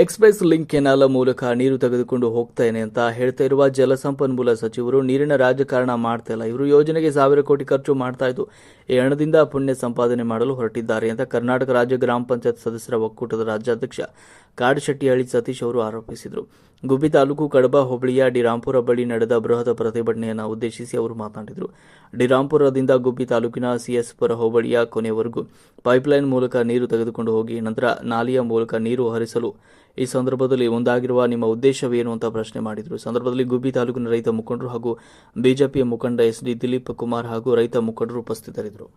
Express link ಕೆನಾಲ ಮೂಲಕ ನೀರು ತೆಗೆದುಕೊಂಡು ಹೋಗ್ತೇನೆ ಅಂತ ಹೇಳ್ತಾ ಇರುವ ಜಲಸಂಪನ್ಮೂಲ ಸಚಿವರು ನೀರಿನ ರಾಜಕಾರಣ ಮಾಡ್ತಾ ಇಲ್ಲ. ಇವರು ಯೋಜನೆಗೆ ಸಾವಿರ ಕೋಟಿ ಖರ್ಚು ಮಾಡ್ತಾ ಇದ್ದು, ಈ ಹಣದಿಂದ ಪುಣ್ಯ ಸಂಪಾದನೆ ಮಾಡಲು ಹೊರಟಿದ್ದಾರೆ ಅಂತ ಕರ್ನಾಟಕ ರಾಜ್ಯ ಗ್ರಾಮ ಪಂಚಾಯತ್ ಸದಸ್ಯರ ಒಕ್ಕೂಟದ ರಾಜ್ಯಾಧ್ಯಕ್ಷ ಕಾಡಶೆಟ್ಟಿಹಳ್ಳಿ ಸತೀಶ್ ಅವರು ಆರೋಪಿಸಿದರು. ಗುಬ್ಬಿ ತಾಲೂಕು ಕಡಬ ಹೋಬಳಿಯ ಡಿರಾಂಪುರ ಬಳಿ ನಡೆದ ಬೃಹತ್ ಪ್ರತಿಭಟನೆಯನ್ನು ಉದ್ದೇಶಿಸಿ ಅವರು ಮಾತನಾಡಿದರು. ಡಿರಾಂಪುರದಿಂದ ಗುಬ್ಬಿ ತಾಲೂಕಿನ ಸಿಎಸ್ಪುರ ಹೋಬಳಿಯ ಕೊನೆಯವರೆಗೂ ಪೈಪ್ಲೈನ್ ಮೂಲಕ ನೀರು ತೆಗೆದುಕೊಂಡು ಹೋಗಿ, ನಂತರ ನಾಲಿಯ ಮೂಲಕ ನೀರು ಹರಿಸಲು ಈ ಸಂದರ್ಭದಲ್ಲಿ ಒಂದಾಗಿರುವ ನಿಮ್ಮ ಉದ್ದೇಶವೇನು ಅಂತ ಪ್ರಶ್ನೆ ಮಾಡಿದರು. ಸಂದರ್ಭದಲ್ಲಿ ಗುಬ್ಬಿ ತಾಲೂಕಿನ ರೈತ ಮುಖಂಡರು ಹಾಗೂ ಬಿಜೆಪಿಯ ಮುಖಂಡ ಎಸ್ ಡಿ ದಿಲೀಪ್ ಕುಮಾರ್ ಹಾಗೂ ರೈತ ಮುಖಂಡರು ಉಪಸ್ಥಿತರಿದ್ದರು.